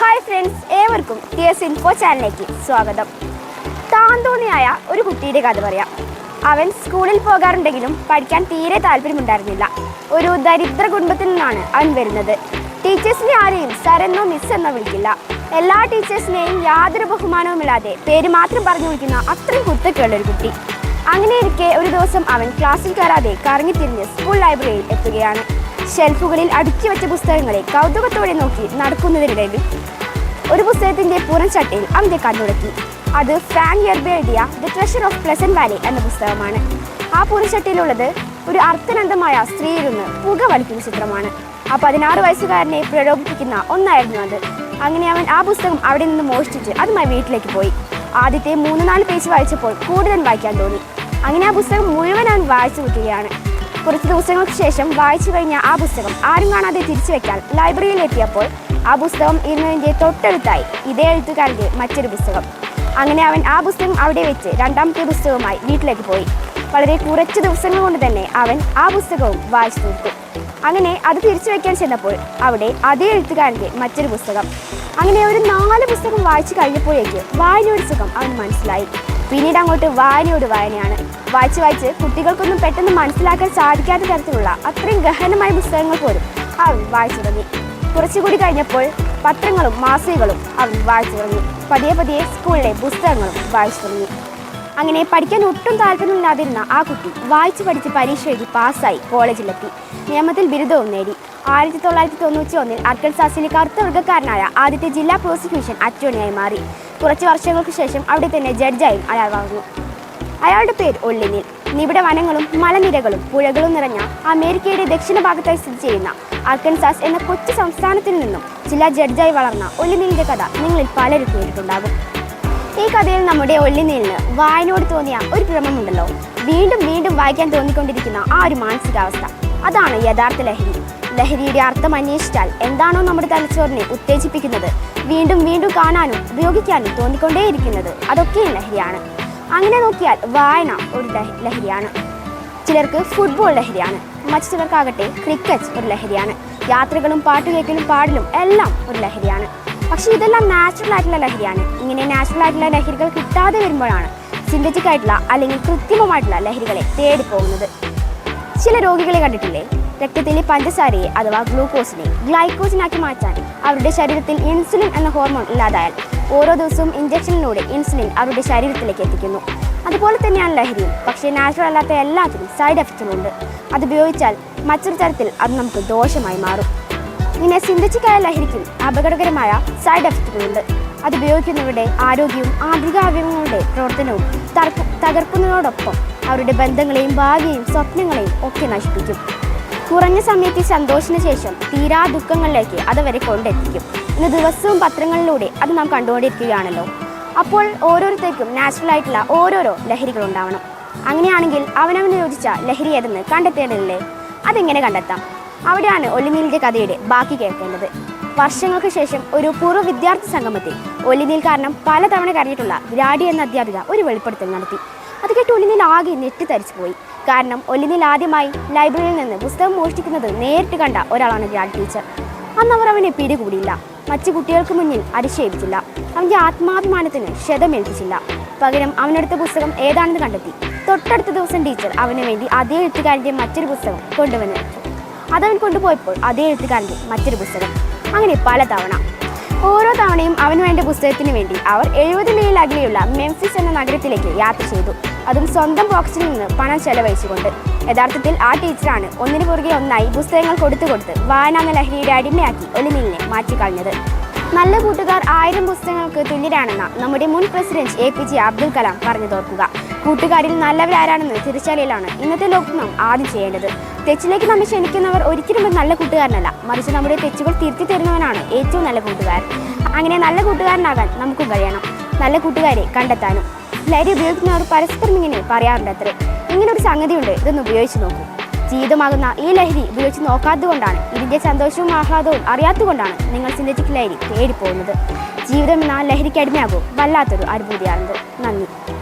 Hi friends ഏവർക്കും T S info ചാനലിലേക്ക് സ്വാഗതം. താന്തോന്നിയായ ഒരു കുട്ടിയുടെ കഥ പറയാം. അവൻ സ്കൂളിൽ പോകാറുണ്ടെങ്കിലും പഠിക്കാൻ തീരെ താല്പര്യമുണ്ടായിരുന്നില്ല. ഒരു ദരിദ്ര കുടുംബത്തിൽ നിന്നാണ് അവൻ വരുന്നത്. ടീച്ചേഴ്സിനെ ആരെയും സരെന്നോ മിസ് എന്നോ വിളിക്കില്ല. എല്ലാ ടീച്ചേഴ്സിനെയും യാതൊരു ബഹുമാനവുമില്ലാതെ പേര് മാത്രം പറഞ്ഞു വിളിക്കുന്ന അത്രയും കുത്തക്കുള്ള ഒരു കുട്ടി. അങ്ങനെ ഇരിക്കെ ഒരു ദിവസം അവൻ ക്ലാസ്സിൽ കയറാതെ കറങ്ങിത്തിരിഞ്ഞ് സ്കൂൾ ലൈബ്രറിയിൽ എത്തുകയാണ്. ഷെൽഫുകളിൽ അടുക്കി വെച്ച പുസ്തകങ്ങളെ കൗതുകത്തോടെ നോക്കി നടക്കുന്നതിനിടയിൽ ഒരു പുസ്തകത്തിന്റെ പുറം ചട്ടയിൽ അന്ത്യ കണ്ണുടക്കി അത് ഫ്രാങ്ക് യർബി എഴുതിയ the treasure of pleasant valley എന്ന പുസ്തകമാണ്. ആ പുറംചട്ടയിലുള്ളത് ഒരു അർത്ഥനന്ദമായ സ്ത്രീയിരുന്ന് പുക വലിക്കുന്ന ചിത്രമാണ്. ആ പതിനാറ് വയസ്സുകാരനെ പ്രലോഭിപ്പിക്കുന്ന ഒന്നായിരുന്നു അത്. അങ്ങനെ അവൻ ആ പുസ്തകം അവിടെ നിന്ന് മോഷ്ടിച്ച് അതുമായി വീട്ടിലേക്ക് പോയി. ആദ്യത്തെ മൂന്ന് നാല് പേജ് വായിച്ചപ്പോൾ കൂടുതൽ വായിക്കാൻ തോന്നി. അങ്ങനെ ആ പുസ്തകം മുഴുവൻ അവൻ വായിച്ചു വെക്കുകയാണ് കുറച്ച് ദിവസങ്ങൾക്ക് ശേഷം വായിച്ചു കഴിഞ്ഞ ആ പുസ്തകം ആരും കാണാതെ തിരിച്ചു വെക്കാൻ ലൈബ്രറിയിൽ എത്തിയപ്പോൾ ആ പുസ്തകം ഇരുന്നതിന്റെ തൊട്ടടുത്തായി ഇതേ എഴുത്തുകാരന്റെ മറ്റൊരു പുസ്തകം. അങ്ങനെ അവൻ ആ പുസ്തകം അവിടെ വെച്ച് രണ്ടാമത്തെ പുസ്തകവുമായി വീട്ടിലേക്ക് പോയി. വളരെ കുറച്ച് ദിവസങ്ങൾ കൊണ്ട് തന്നെ അവൻ ആ പുസ്തകവും വായിച്ചു തീർത്തു. അങ്ങനെ അത് തിരിച്ചു വയ്ക്കാൻ ചെന്നപ്പോൾ അവിടെ അതേ എഴുത്തുകാരന്റെ മറ്റൊരു പുസ്തകം. അങ്ങനെ ഒരു നാല് പുസ്തകം വായിച്ചു കഴിഞ്ഞപ്പോഴേക്ക് ഒരു സുഖം അവൻ മനസ്സിലായി. പിന്നീട് അങ്ങോട്ട് വായനയോട് വായനയാണ്. വായിച്ച് വായിച്ച് കുട്ടികൾക്കൊന്നും പെട്ടെന്ന് മനസ്സിലാക്കാൻ സാധിക്കാത്ത തരത്തിലുള്ള അത്രയും ഗഹനമായ പുസ്തകങ്ങൾ പോലും അവൻ വായിച്ചു തുടങ്ങി. കുറച്ചുകൂടി കഴിഞ്ഞപ്പോൾ പത്രങ്ങളും മാസികകളും അവൻ വായിച്ചു തുടങ്ങി. പതിയെ പതിയെ സ്കൂളിലെ പുസ്തകങ്ങളും വായിച്ചു തുടങ്ങി. അങ്ങനെ പഠിക്കാൻ ഒട്ടും താല്പര്യമില്ലാതിരുന്ന ആ കുട്ടി വായിച്ചു പഠിച്ച് പരീക്ഷ എഴുതി പാസ്സായി കോളേജിലെത്തി. നിയമത്തിൽ ബിരുദവും നേടി. ആയിരത്തി തൊള്ളായിരത്തി തൊണ്ണൂറ്റി ഒന്നിൽ അർക്കൻസാസിലെ കറുത്ത വർഗക്കാരനായ ആദ്യത്തെ ജില്ലാ പ്രോസിക്യൂഷൻ അറ്റോർണിയായി മാറി. കുറച്ച് വർഷങ്ങൾക്ക് ശേഷം അവിടെ തന്നെ ജഡ്ജായും അയാൾ വാങ്ങുന്നു. അയാളുടെ പേര് ഒള്ളിനിൽ നിബിഡ വനങ്ങളും മലനിരകളും പുഴകളും നിറഞ്ഞ അമേരിക്കയുടെ ദക്ഷിണ ഭാഗത്തായി സ്ഥിതി ചെയ്യുന്ന അർക്കൻസാസ് എന്ന കൊച്ചു സംസ്ഥാനത്തിൽ നിന്നും ചില ജഡ്ജായി വളർന്ന ഒല്ലിനീലിന്റെ കഥ നിങ്ങളിൽ പലരും കേട്ടിട്ടുണ്ടാകും. ഈ കഥയിൽ നമ്മുടെ ഒല്ലിനീലിന് വായനോട് തോന്നിയ ഒരു ഭ്രമമുണ്ടല്ലോ. വീണ്ടും വീണ്ടും വായിക്കാൻ തോന്നിക്കൊണ്ടിരിക്കുന്ന ആ ഒരു മാനസികാവസ്ഥ. അതാണ് യഥാർത്ഥ ലഹരി. ലഹരിയുടെ അർത്ഥം അന്വേഷിച്ചാൽ എന്താണോ നമ്മുടെ തലച്ചോറിനെ ഉത്തേജിപ്പിക്കുന്നത്. വീണ്ടും വീണ്ടും കാണാനും ഉപയോഗിക്കാനും തോന്നിക്കൊണ്ടേയിരിക്കുന്നത് അതൊക്കെയും ലഹരിയാണ്. അങ്ങനെ നോക്കിയാൽ വായന ഒരു ലഹ- ലഹരിയാണ്. ചിലർക്ക് ഫുട്ബോൾ ലഹരിയാണ്. മറ്റു ചിലർക്കാകട്ടെ ക്രിക്കറ്റ് ഒരു ലഹരിയാണ്. യാത്രകളും പാട്ട് കേൾക്കലും പാടലും എല്ലാം ഒരു ലഹരിയാണ്. പക്ഷേ ഇതെല്ലാം നാച്ചുറൽ ആയിട്ടുള്ള ലഹരിയാണ്. ഇങ്ങനെ നാച്ചുറൽ ആയിട്ടുള്ള ലഹരികൾ കിട്ടാതെ വരുമ്പോഴാണ് സിന്തറ്റിക് ആയിട്ടുള്ള അല്ലെങ്കിൽ കൃത്രിമമായിട്ടുള്ള ലഹരികളെ തേടി പോകുന്നത് ചില രോഗികളെ കണ്ടിട്ടില്ലേ? രക്തത്തിലെ പഞ്ചസാരയെ അഥവാ ഗ്ലൂക്കോസിനെ ഗ്ലൈക്കോസിനാക്കി മാറ്റാൻ അവരുടെ ശരീരത്തിൽ ഇൻസുലിൻ എന്ന ഹോർമോൺ ഇല്ലാതായാൽ ഓരോ ദിവസവും ഇഞ്ചക്ഷനിലൂടെ ഇൻസുലിൻ അവരുടെ ശരീരത്തിലേക്ക് എത്തിക്കുന്നു. അതുപോലെ തന്നെയാണ് ലഹരിയും. പക്ഷേ നാച്ചുറൽ അല്ലാത്ത എല്ലാത്തിനും സൈഡ് എഫക്റ്റുകളുണ്ട് അത് ഉപയോഗിച്ചാൽ മറ്റൊരു തരത്തിൽ അത് നമുക്ക് ദോഷമായി മാറും. ഇങ്ങനെ സിന്തച്ചിക്കായ ലഹരിക്കും അപകടകരമായ സൈഡ് എഫക്റ്റുകളുണ്ട് അത് ഉപയോഗിക്കുന്നവരുടെ ആരോഗ്യവും ആന്തരിക അവയവങ്ങളുടെ പ്രവർത്തനവും തകർക്കുന്നതോടൊപ്പം അവരുടെ ബന്ധങ്ങളെയും ഭാഗ്യയും സ്വപ്നങ്ങളെയും ഒക്കെ നശിപ്പിക്കും. കുറഞ്ഞ സമയത്തെ സന്തോഷത്തിന് ശേഷം തീരാ ദുഃഖങ്ങളിലേക്ക് അത് വരെ കൊണ്ടെത്തിക്കും. ഇന്ന് ദിവസവും പത്രങ്ങളിലൂടെ അത് നാം കണ്ടുകൊണ്ടിരിക്കുകയാണല്ലോ. അപ്പോൾ ഓരോരുത്തർക്കും നാച്ചുറൽ ആയിട്ടുള്ള ഓരോരോ ലഹരികൾ ഉണ്ടാവണം. അങ്ങനെയാണെങ്കിൽ അവനവന് യോജിച്ച ലഹരി ഏതെന്ന് കണ്ടെത്തേണ്ടതില്ലേ? അതെങ്ങനെ കണ്ടെത്താം? അവിടെയാണ് ഒലിനീലിന്റെ കഥയുടെ ബാക്കി കേൾക്കേണ്ടത്. വർഷങ്ങൾക്ക് ശേഷം ഒരു പൂർവ വിദ്യാർത്ഥി സംഗമത്തിൽ ഒലിനീൽ കാരണം പലതവണ കരഞ്ഞിട്ടുള്ള വിരാടി എന്ന അധ്യാപിക ഒരു വെളിപ്പെടുത്തൽ നടത്തി. അത് കേട്ട് ഒലിനീൽ ആകെ ഞെട്ടിത്തരിച്ചു പോയി കാരണം ഒലിനിൽ ആദ്യമായി ലൈബ്രറിയിൽ നിന്ന് പുസ്തകം മോഷ്ടിക്കുന്നത് നേരിട്ട് കണ്ട ഒരാളാണ് വിരാട് ടീച്ചർ. അന്ന് അവർ അവനെ പിടികൂടിയില്ല. മറ്റു കുട്ടികൾക്ക് മുന്നിൽ അധിക്ഷേപിച്ചില്ല അവന്റെ ആത്മാഭിമാനത്തിന് ക്ഷതമേൽപ്പിച്ചില്ല. പകരം അവനെടുത്ത പുസ്തകം ഏതാണെന്ന് കണ്ടെത്തി. തൊട്ടടുത്ത ദിവസം ടീച്ചർ അവന് വേണ്ടി അതേ എഴുത്തുകാരന്റെ മറ്റൊരു പുസ്തകം കൊണ്ടുവന്നു അതവൻ കൊണ്ടുപോയപ്പോൾ അതേ എഴുത്തുകാരന്റെ മറ്റൊരു പുസ്തകം. അങ്ങനെ പല തവണ ഓരോ തവണയും അവന് വേണ്ട പുസ്തകത്തിന് വേണ്ടി അവർ എഴുപത് മൈൽ അകലെയുള്ള മെംഫിസ് എന്ന നഗരത്തിലേക്ക് യാത്ര ചെയ്തു. അതും സ്വന്തം ബോക്സിൽ നിന്ന് പണം ചെലവഴിച്ചുകൊണ്ട്. യഥാർത്ഥത്തിൽ ആ ടീച്ചറാണ് ഒന്നിനു പുറകെ ഒന്നായി പുസ്തകങ്ങൾ കൊടുത്തു കൊടുത്ത് വായനാന്ന ലഹരിയുടെ അടിമയാക്കി ഒലിമിലിനെ മാറ്റിക്കളഞ്ഞത്. നല്ല കൂട്ടുകാർ ആയിരം പുസ്തകങ്ങൾക്ക് തുല്യരാണെന്ന നമ്മുടെ മുൻ president A P J Abdul Kalam പറഞ്ഞു തോർക്കുക. കൂട്ടുകാരിൽ നല്ലവരാരാണെന്ന് തിരിച്ചറിയലാണ് ഇന്നത്തെ ലോകത്ത് നാം ആദ്യം ചെയ്യേണ്ടത്. തെച്ചിലേക്ക് നമ്മെ ക്ഷണിക്കുന്നവർ ഒരിക്കലും ഒരു നല്ല കൂട്ടുകാരനല്ല. മറിച്ച് നമ്മുടെ തെച്ചുകൾ തിരുത്തി തരുന്നവനാണ് ഏറ്റവും നല്ല കൂട്ടുകാരൻ. അങ്ങനെ നല്ല കൂട്ടുകാരനാകാൻ നമുക്കും കഴിയണം. നല്ല കൂട്ടുകാരെ കണ്ടെത്താനും ലഹരി ഉപയോഗിക്കുന്നവർ പരസ്പരം ഇങ്ങനെ പറയാറുണ്ട് ഒരു സംഗതിയുണ്ട്. ഇതൊന്ന് ഉപയോഗിച്ച് നോക്കൂ. ജീവിതമാകുന്ന ഈ ലഹരി ഉപയോഗിച്ച് നോക്കാത്തതുകൊണ്ടാണ് ഇതിന്റെ സന്തോഷവും ആഹ്ലാദവും അറിയാത്തതുകൊണ്ടാണ് നിങ്ങൾ സിന്തറ്റിക് ലഹരി തേടിപ്പോകുന്നത്. ജീവിതം എന്ന ലഹരിക്ക് അടിമയാകും. വല്ലാത്തൊരു അനുഭൂതിയാണത് നന്ദി.